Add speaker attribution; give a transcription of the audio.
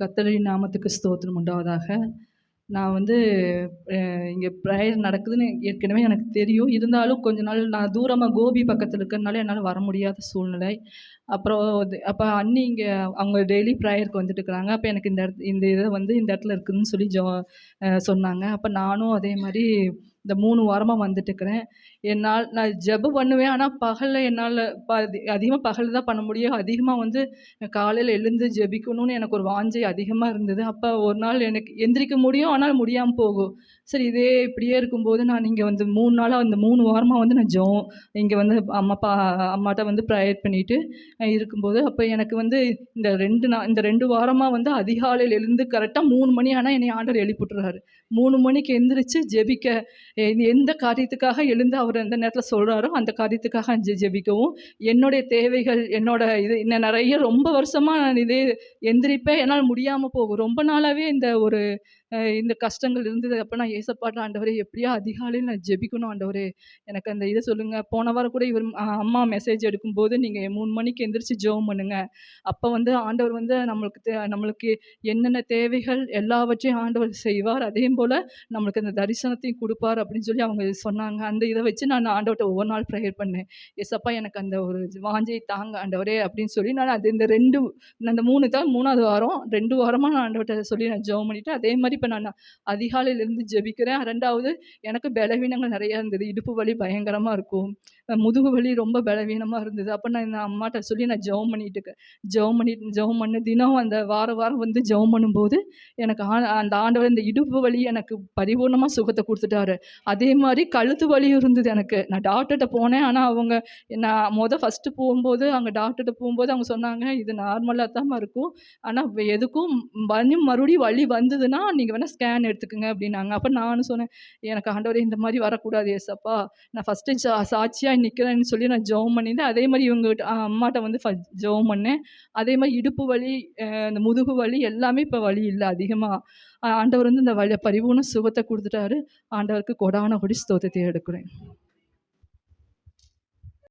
Speaker 1: கர்த்தரின் நாமத்துக்கு ஸ்தோத்திரம் உண்டாவதாக. நான் வந்து இங்கே ப்ரேயர் நடக்குதுன்னு ஏற்கனவே எனக்கு தெரியும். இருந்தாலும் கொஞ்ச நாள் நான் தூரமாக கோபி பக்கத்தில் இருக்கிறனால என்னால் வர முடியாத சூழ்நிலை. அப்புறம் அப்போ அண்ணி இங்கே அவங்க டெய்லி ப்ரேயருக்கு வந்துட்டு இருக்கிறாங்க. அப்போ எனக்கு இந்த இடத்து இந்த இதை வந்து இந்த இடத்துல இருக்குதுன்னு சொல்லி ஜோ சொன்னாங்க. அப்போ நானும் அதே மாதிரி இந்த மூணு வாரமாக வந்துட்டுருக்கிறேன் என்னால் நான் ஜெபம் பண்ணுவேன். ஆனால் பகலில் என்னால் ப அதிகமாக பகலில் தான் பண்ண முடியும். அதிகமாக வந்து காலையில் எழுந்து ஜெபிக்கணும்னு எனக்கு ஒரு வாஞ்சை அதிகமாக இருந்தது. அப்போ ஒரு நாள் எனக்கு எந்திரிக்க முடியும். ஆனால் முடியாமல் போகும். சரி இது இப்படியே இருக்கும்போது நான் இங்கே வந்து மூணு நாளாக அந்த மூணு வாரமாக வந்து நான் ஜோம் இங்கே வந்து அம்மா அப்பா அம்மாட்ட வந்து ப்ரேயர் பண்ணிட்டு இருக்கும்போது அப்போ எனக்கு வந்து இந்த ரெண்டு நாள் இந்த ரெண்டு வாரமாக வந்து அதிகாலையில் எழுந்து கரெக்டாக மூணு மணி ஆனால் என்னை ஆண்டர் எழுப்பிட்டுறாரு. மூணு மணிக்கு எந்திரிச்சு ஜெபிக்க எந்த காரியத்துக்காக எழுந்து அவர் எந்த நேரத்தில் சொல்கிறாரோ அந்த காரியத்துக்காக ஜெ ஜெபிக்கவும். என்னுடைய தேவைகள் என்னோட இது இன்னும் நிறைய ரொம்ப வருஷமாக நான் இதே எந்திரிப்பேன் என்னால் முடியாமல் போகும். ரொம்ப நாளாகவே இந்த ஒரு இந்த கஷ்டங்கள் இருந்தது. அப்போ நான் ஏசப்பாட்ட ஆண்டவரே எப்படியோ அதிகாலையில் நான் ஜெபிக்கணும் ஆண்டவரே? எனக்கு அந்த இதை சொல்லுங்கள் போன வாரம் கூட இவர் அம்மா மெசேஜ் எடுக்கும்போது நீங்கள் மூணு மணிக்கு எந்திரிச்சு ஜெபம் பண்ணுங்க. அப்போ வந்து ஆண்டவர் வந்து நம்மளுக்கு தே நம்மளுக்கு என்னென்ன தேவைகள் எல்லாவற்றையும் ஆண்டவர் செய்வார். அதே போல் நம்மளுக்கு அந்த தரிசனத்தையும் கொடுப்பார் அப்படின்னு சொல்லி அவங்க சொன்னாங்க. அந்த இதை வச்சு நான் ஆண்டவர்கிட்ட ஒவ்வொரு நாள் ப்ரேயர் பண்ணேன். எஸ்அப்பா எனக்கு அந்த ஒரு வாஞ்சை தாங்க ஆண்டவரே அப்படின்னு சொல்லி நான் அது இந்த ரெண்டு அந்த மூணு தான் மூணாவது வாரம் ரெண்டு வாரமாக நான் ஆண்டவர்கிட்ட சொல்லி நான் ஜெபம் பண்ணிவிட்டு அதே மாதிரி இப்போ நான் அதிகாலையிலேருந்து ஜெபிக்கிறேன். ரெண்டாவது எனக்கு பலவீனங்கள் நிறையா இருந்தது. இடுப்பு வலி பயங்கரமாக இருக்கும். முதுகு வலி ரொம்ப பலவீனமாக இருந்தது. அப்போ நான் என் அம்மாட்ட சொல்லி நான் ஜெபம் பண்ணிட்டு இருக்கேன். ஜெபம் பண்ணிட்டு ஜெபம் பண்ண தினம் அந்த வார வாரம் வந்து ஜெபம் பண்ணும்போது எனக்கு அந்த ஆண்டவர் இந்த இடுப்பு வலி எனக்கு பரிபூர்ணமாக சுகத்தை கொடுத்துட்டாரு. அதே மாதிரி கழுத்து வலியும் இருந்தது எனக்கு. நான் டாக்டர்கிட்ட போனேன். ஆனால் அவங்க நான் மொதல் ஃபஸ்ட்டு போகும்போது அங்கே டாக்டர்கிட்ட போகும்போது அவங்க சொன்னாங்க இது நார்மலாக தான் இருக்கும். ஆனால் எதுக்கும் வலி மறுபடியும் வலி வந்ததுன்னா நீங்கள் வேணால் ஸ்கேன் எடுத்துக்கோங்க அப்படின்னாங்க. அப்போ நானும் சொன்னேன் எனக்கு ஆண்டவரே இந்த மாதிரி வரக்கூடாது ஏசப்பா. நான் ஃபஸ்ட்டு சா சாட்சியாக நிற்கிறேன்னு சொல்லி நான் ஜெபம் பண்ணியிருந்தேன் அதே மாதிரி இவங்க அம்மாட்ட வந்து ஃபஸ்ட் ஜெபம் பண்ணேன். அதே மாதிரி இடுப்பு வலி இந்த முதுகு வலி எல்லாமே இப்போ வலி இல்லை அதிகமாக ஆண்டவர் வந்து இந்த வலி பரிபூர்ண சுகத்தை கொடுத்துட்டாரு. ஆண்டவருக்கு கொடான கொடி ஸ்தோத்தத்தை எடுக்கிறேன்.